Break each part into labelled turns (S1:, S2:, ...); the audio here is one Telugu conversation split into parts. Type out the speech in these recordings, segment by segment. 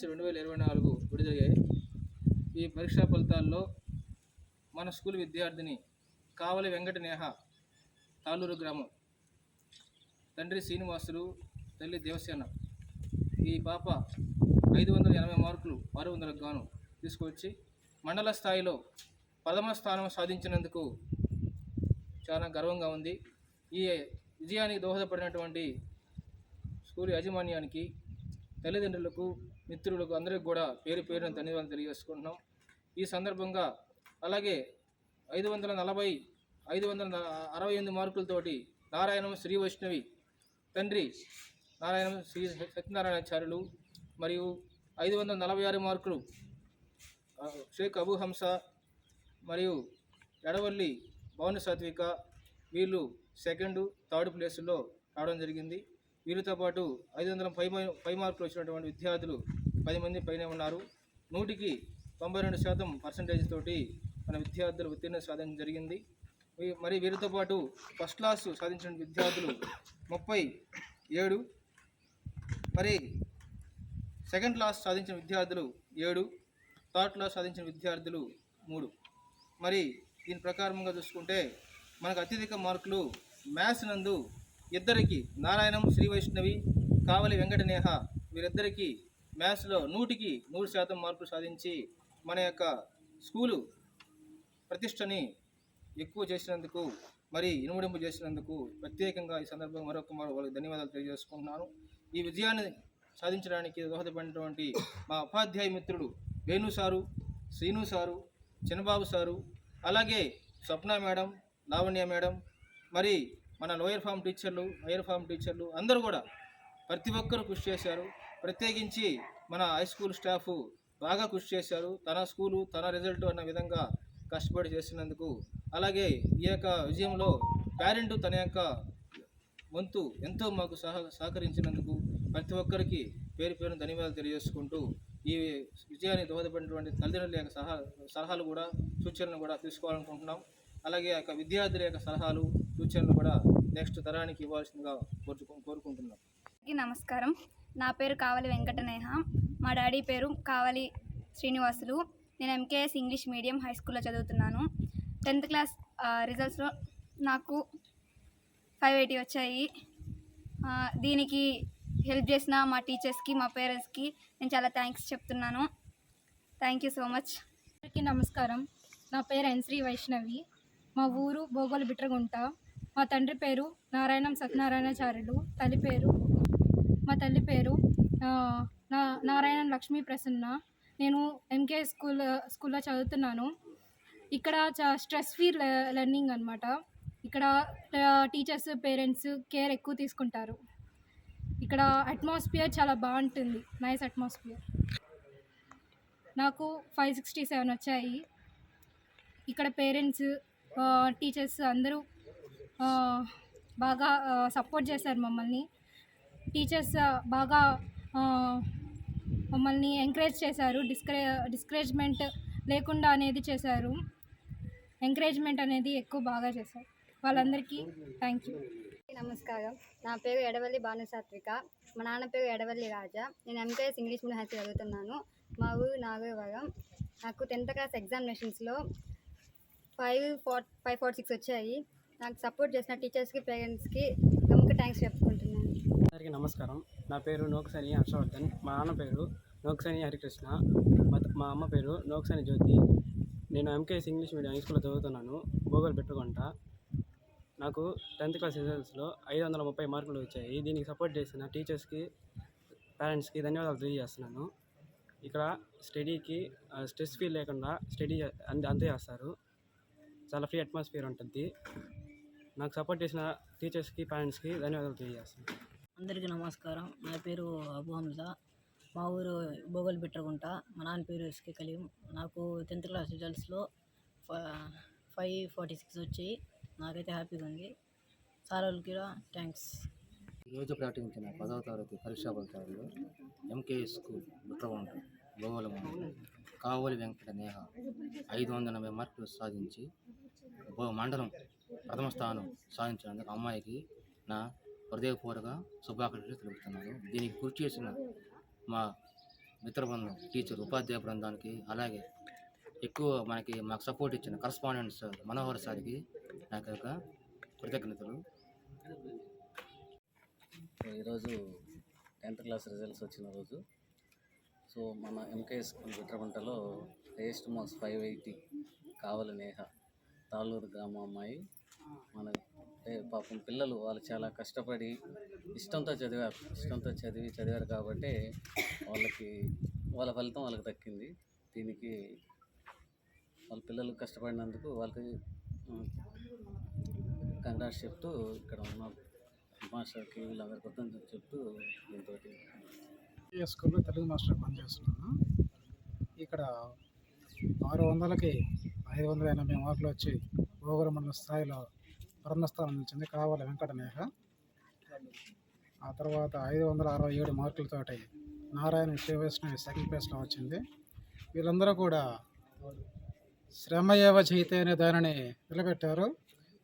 S1: మార్చి రెండు వేల ఇరవై నాలుగు విడుదలయ్యాయి ఈ పరీక్షా ఫలితాల్లో మన స్కూల్ విద్యార్థిని కావలి వెంకట నేహ తాలూరు గ్రామం. తండ్రి శ్రీనివాసులు తల్లి దేవసేన ఈ పాప ఐదు వందల ఎనభై మార్కులు ఆరు వందలకు గాను తీసుకువచ్చి మండల స్థాయిలో ప్రథమ స్థానం సాధించినందుకు చాలా గర్వంగా ఉంది. ఈ విజయానికి దోహదపడినటువంటి స్కూల్ యాజమాన్యానికి తల్లిదండ్రులకు మిత్రులకు అందరికీ కూడా పేరు పేరున ధన్యవాదాలు తెలియజేసుకుంటున్నాం. ఈ సందర్భంగా అలాగే ఐదు వందల నలభై ఐదు వందల అరవై ఎనిమిది మార్కులతోటి నారాయణం శ్రీ వైష్ణవి తండ్రి నారాయణం శ్రీ సత్యనారాయణాచార్యులు మరియు ఐదు వందల నలభై ఆరు మార్కులు షేక్ అబు హంస మరియు ఎడవల్లి భవన సాత్విక వీళ్ళు సెకండ్ థర్డ్ ప్లేసుల్లో రావడం జరిగింది. వీరితో పాటు ఐదు వందల పై పై మార్కులు వచ్చినటువంటి విద్యార్థులు పది మంది పైన ఉన్నారు. నూటికి తొంభై రెండు శాతం పర్సంటేజ్ తోటి మన విద్యార్థులు ఉత్తీర్ణ సాధించడం జరిగింది. మరి వీరితో పాటు ఫస్ట్ క్లాస్ సాధించిన విద్యార్థులు ముప్పై ఏడు. మరి సెకండ్ క్లాస్ సాధించిన విద్యార్థులు ఏడు. థర్డ్ క్లాస్ సాధించిన విద్యార్థులు మూడు. మరి దీని ప్రకారంగా చూసుకుంటే మనకు అత్యధిక మార్కులు మ్యాథ్స్ నందు ఇద్దరికి నారాయణం శ్రీ వైష్ణవి కావలి వెంకటనేహ వీరిద్దరికీ మ్యాథ్స్లో నూటికి నూరు శాతం మార్కులు సాధించి మన యొక్క స్కూలు ప్రతిష్టని ఎక్కువ చేసినందుకు మరి ఇనుముడింపు చేసినందుకు ప్రత్యేకంగా ఈ సందర్భంగా మరొక మరో వాళ్ళకి ధన్యవాదాలు తెలియజేసుకుంటున్నాను. ఈ విజయాన్ని సాధించడానికి దోహదపడినటువంటి మా ఉపాధ్యాయ మిత్రుడు Venu sir Srinu sir Chinnababu sir అలాగే స్వప్న మేడం లావణ్య మేడం మరి మన లోయర్ ఫామ్ టీచర్లు హైయర్ ఫామ్ టీచర్లు అందరూ కూడా ప్రతి ఒక్కరూ కృషి చేశారు. ప్రత్యేకించి మన హై స్కూల్ స్టాఫ్ బాగా కృషి చేశారు. తన స్కూలు తన రిజల్ట్ అన్న విధంగా కష్టపడి చేసినందుకు. అలాగే ఈ యొక్క విజయంలో పేరెంట్ తన యొక్క వంతు ఎంతో మాకు సహ సహకరించినందుకు ప్రతి ఒక్కరికి పేరు పేరున ధన్యవాదాలు తెలియజేసుకుంటూ ఈ విజయానికి దోహదపడినటువంటి తల్లిదండ్రుల యొక్క సహా సలహాలు కూడా సూచనలు కూడా తీసుకోవాలనుకుంటున్నాం. అలాగే యొక్క విద్యార్థుల యొక్క సలహాలు సూచనలు కూడా నెక్స్ట్ తరానికి ఇవ్వాల్సిందిగా కోరుకు కోరుకుంటున్నాం.
S2: నమస్కారం. నా పేరు కావలి వెంకటనేహ. మా డాడీ పేరు కావలి శ్రీనివాసులు. నేను ఎంకేఎస్ ఇంగ్లీష్ మీడియం హై స్కూల్లో చదువుతున్నాను. టెన్త్ క్లాస్ రిజల్ట్స్లో నాకు ఫైవ్ ఎయిటీ వచ్చాయి. దీనికి హెల్ప్ చేసిన మా టీచర్స్కి మా పేరెంట్స్కి నేను చాలా థ్యాంక్స్ చెప్తున్నాను. Thank you so much.
S3: అందరికీ నమస్కారం. నా పేరు ఎన్శ్రీ వైష్ణవి. మా ఊరు బోగోలు బిట్రగుంట. మా తండ్రి పేరు నారాయణం సత్యనారాయణాచార్యులు. తల్లి పేరు మా తల్లి పేరు నా నారాయణ లక్ష్మీ ప్రసన్న. నేను ఎంకే స్కూల్ స్కూల్లో చదువుతున్నాను. ఇక్కడ చా స్ట్రెస్ ఫ్రీ లెర్నింగ్ అనమాట ఇక్కడ టీచర్స్ పేరెంట్స్ కేర్ ఎక్కువ తీసుకుంటారు. ఇక్కడ అట్మాస్ఫియర్ చాలా బాగుంటుంది. నైస్ అట్మాస్ఫియర్ నాకు ఫైవ్ సిక్స్టీ సెవెన్ వచ్చాయి. ఇక్కడ పేరెంట్స్ టీచర్స్ అందరూ బాగా సపోర్ట్ చేశారు మమ్మల్ని. టీచర్స్ బాగా మమ్మల్ని ఎంకరేజ్ చేశారు. డిస్కరే డిస్కరేజ్మెంట్ లేకుండా అనేది చేశారు. ఎంకరేజ్మెంట్ అనేది ఎక్కువ బాగా చేశారు. వాళ్ళందరికీ థ్యాంక్ యూ
S4: నమస్కారం. నా పేరు ఎడవల్లి భానుసాత్విక మా నాన్న పేరు ఎడవల్లి రాజా. నేను ఎంకేఎస్ ఇంగ్లీష్ మీడియం హై చదువుతున్నాను. మా ఊరు నాగవరం. నాకు tenth class ఎగ్జామినేషన్స్లో five four five four six వచ్చాయి. నాకు సపోర్ట్ చేసిన టీచర్స్కి పేరెంట్స్కి గమ్ముకి థ్యాంక్స్ చెప్పుకుంటున్నాను
S5: అందరికీ నమస్కారం. నా పేరు నోక్సని హర్షవర్ధన్. మా నాన్న పేరు నోక్సని హరికృష్ణ. మా అమ్మ పేరు నోక్సని జ్యోతి. నేను ఎంకేఎస్ ఇంగ్లీష్ మీడియం హై స్కూల్లో చదువుతున్నాను. గూగుల్ పెట్టుకుంటా. నాకు టెన్త్ క్లాస్ రిజల్ట్స్లో ఐదు వందల ముప్పై మార్కులు వచ్చాయి. దీనికి సపోర్ట్ చేసిన టీచర్స్కి పేరెంట్స్కి ధన్యవాదాలు తెలియజేస్తున్నాను. ఇక్కడ స్టడీకి స్ట్రెస్ ఫీల్ లేకుండా స్టడీ అంతే అందజేస్తారు చాలా ఫ్రీ అట్మాస్ఫియర్ ఉంటుంది. నాకు సపోర్ట్ చేసిన టీచర్స్కి పేరెంట్స్కి ధన్యవాదాలు తెలియజేస్తున్నాను.
S6: అందరికీ నమస్కారం. నా పేరు అబు హంజా. మా ఊరు బోగల్ బిట్రగుంట మా నాన్న పేరు ఎస్కే కలీం. నాకు టెన్త్ క్లాస్ రిజల్ట్స్లో ఫైవ్ ఫార్టీ సిక్స్ వచ్చాయి. నాకైతే హ్యాపీగా ఉంది. సార్ వాళ్ళకి థ్యాంక్స్.
S7: ఈరోజు ప్రకటించిన పదవ తరగతి పరీక్షా ఫలితాల్లో ఎంకేఎస్ స్కూల్ బుట్రవంట కావోలి కావలి వెంకట నేహ ఐదు వందల ఎనభై మార్కులు సాధించి మండలం ప్రథమ స్థానం సాధించినందుకు అమ్మాయికి నా హృదయపూర్వక శుభాకాంక్షలు తెలుపుతున్నాను. దీనికి కృషి చేసిన మా మిత్ర బృందం టీచర్ ఉపాధ్యాయ బృందానికి అలాగే ఎక్కువ మనకి మాకు సపోర్ట్ ఇచ్చిన కరస్పాండెంట్ సార్ మనోహర్ సార్కి నాకు యొక్క కృతజ్ఞతలు.
S8: ఈరోజు టెన్త్ క్లాస్ రిజల్ట్స్ వచ్చిన రోజు. సో మన M K S school highest marks five eighty Kavali Neha Taluru గ్రామ అమ్మాయి. మన అంటే పాపం పిల్లలు వాళ్ళు చాలా కష్టపడి ఇష్టంతో చదివారు ఇష్టంతో చదివి చదివారు కాబట్టి వాళ్ళకి వాళ్ళ ఫలితం వాళ్ళకి దక్కింది. దీనికి వాళ్ళ పిల్లలు కష్టపడినందుకు వాళ్ళకి కంగ్రాట్స్ చెప్తూ ఇక్కడ ఉన్న మాస్టర్కి వీళ్ళందరి కృతజ్ఞతలు చెప్తూ దీంతో
S9: స్కూల్లో తెలుగు మాస్టర్ పనిచేస్తున్నాను. ఇక్కడ ఆరు వందలకి ఐదు వందల ఎనభై మార్కులు వచ్చి ఓగుల మండల స్థాయిలో ప్రథమ స్థానం నిలిచింది కావాలి వెంకట నేహ ఆ తర్వాత ఐదు వందల అరవై ఏడు మార్కులతోటి నారాయణ శ్రీవైష్ణవి సెకండ్ ప్లేస్లో వచ్చింది. వీళ్ళందరూ కూడా శ్రమ ఏవ జయితే అనే దానిని నిలబెట్టారు.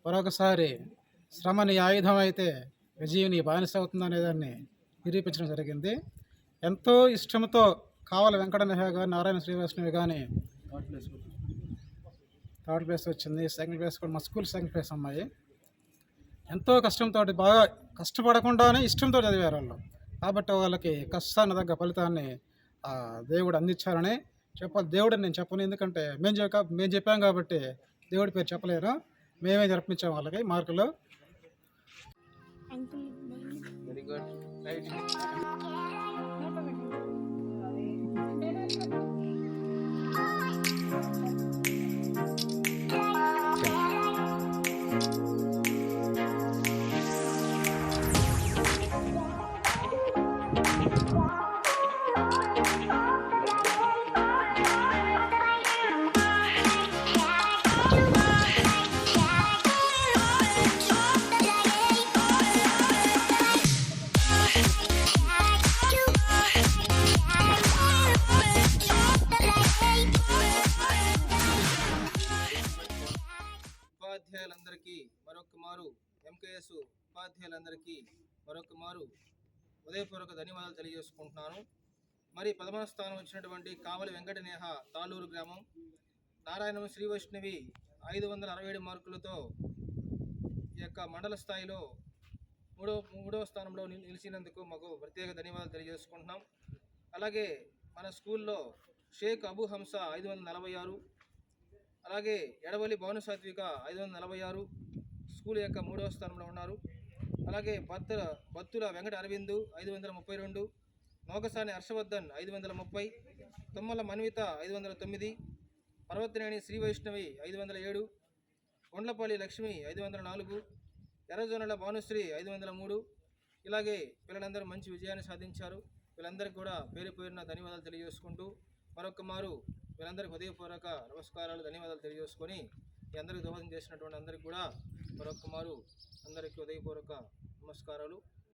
S9: మరొకసారి శ్రమ నీ ఆయుధం అయితే విజయం నీ బానిస అవుతుందనే దాన్ని నిరూపించడం జరిగింది. ఎంతో ఇష్టంతో కావాలి వెంకట నెహ గారు నారాయణ శ్రీవైష్ణవి కానీ థర్డ్ ప్లేస్ వచ్చింది. సెకండ్ ప్లేస్ కూడా మా స్కూల్ సెకండ్ ప్లేస్ అమ్మాయి. ఎంతో కష్టంతో బాగా కష్టపడకుండానే ఇష్టంతో చదివారు వాళ్ళు. కాబట్టి వాళ్ళకి కష్టాన్ని తగ్గ ఫలితాన్ని ఆ, దేవుడు అందించారని చెప్పాలి. దేవుడు నేను చెప్పను. ఎందుకంటే మేము చెప్ప మేము చెప్పాం కాబట్టి దేవుడి పేరు చెప్పలేరు. మేమే జరిపించాం వాళ్ళకి మార్కులు.
S1: వెరీ గుడ్ రైట్ ఉపాధ్యాయులందరికీ మరొక మారు ఎంకేఎస్ ఉపాధ్యాయులందరికీ మరొక మారు ఉదయపూర్వక ధన్యవాదాలు తెలియజేసుకుంటున్నాను. మరి పదమూల స్థానం వచ్చినటువంటి కావలి వెంకటనేహ తాళూరు గ్రామం. నారాయణ శ్రీ వైష్ణవి ఐదు వందల అరవై ఏడు మార్కులతో ఈ యొక్క మండల స్థాయిలో మూడో మూడవ స్థానంలో నిలిచినందుకు మాకు ప్రత్యేక ధన్యవాదాలు తెలియజేసుకుంటున్నాం. అలాగే మన స్కూల్లో షేక్ అబు హంస ఐదు వందల నలభై ఆరు అలాగే ఎడవల్లి భవన సాత్విక ఐదు వందల నలభై ఆరు స్కూల్ యొక్క మూడవ స్థానంలో ఉన్నారు. అలాగే బత్తుల బత్తుల వెంకట అరవిందు ఐదు వందల ముప్పై రెండు నోకసాని హర్షవర్ధన్ ఐదు వందల ముప్పై తుమ్మల మన్విత ఐదు వందల తొమ్మిది పర్వతనేని శ్రీ వైష్ణవి ఐదు వందల ఏడు కొండ్లపల్లి లక్ష్మి ఐదు వందల నాలుగు ఎర్రజొనల భానుశ్రీ ఐదు వందల మూడు ఇలాగే పిల్లలందరూ మంచి విజయాన్ని సాధించారు. వీళ్ళందరికీ కూడా పేరు పేరున ధన్యవాదాలు తెలియజేసుకుంటూ మరొక మారు వీళ్ళందరికీ హృదయపూర్వక నమస్కారాలు ధన్యవాదాలు తెలియజేసుకొని ఈ అందరికీ దోహదం చేసినటువంటి అందరికీ కూడా మరొక మారు అందరికీ హృదయపూర్వక నమస్కారాలు.